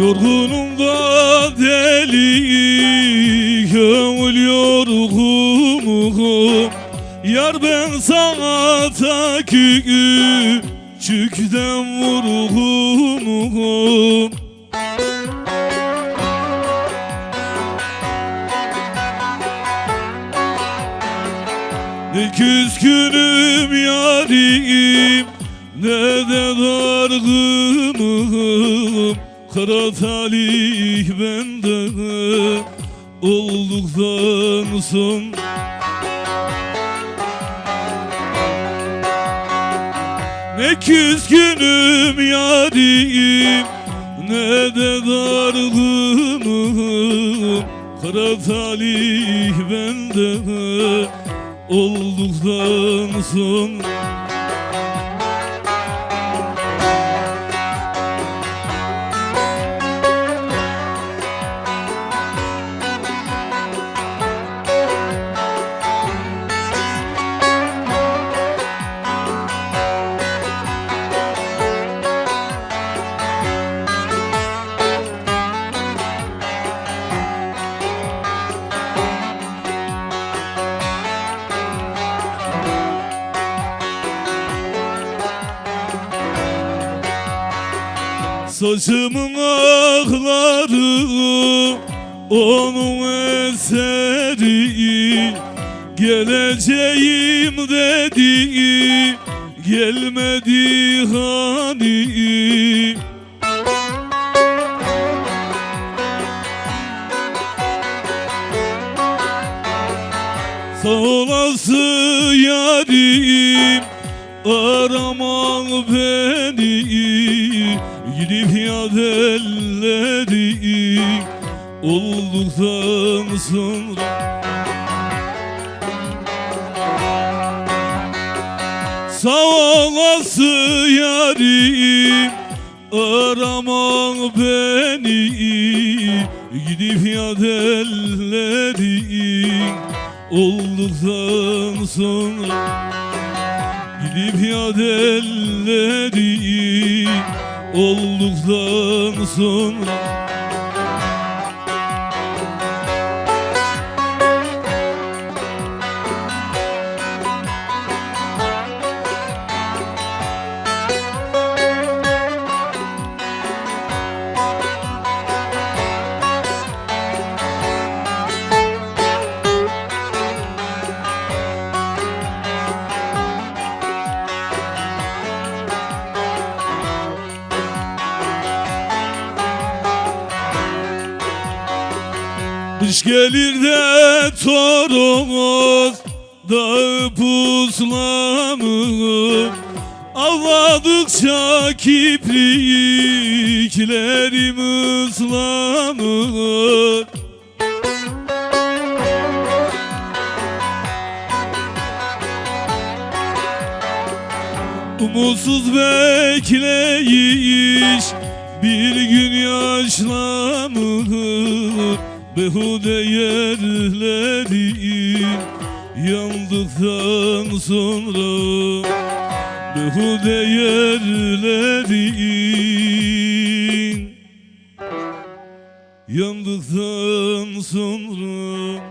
Yorgunum da deli Gönül yorgunum Yar ben sana ta küçükten vurgunum Ne küskünüm yarim Ne Kara talih bende Olduktan son. Ne küskünüm yarim Ne de dargınım. Kara talih bende olduktan sonra Saçımın akları onun eseri Geleceğim dedi gelmedi hani. Sağ olası yarim araman beni Gidip yad elleri olduktan sonra. Sağ olası yarim araman beni. Gidip yad elleri olduktan sonra. Gidip yad elleri olduktan sonra Kış gelir de Toros dağı puslanır Avladıkça kipriklerim ıslanır. Umutsuz bekleyiş bir gün yaşlanır Behude yerleri yandıktan sonra Behude yerlerin yandıktan sonra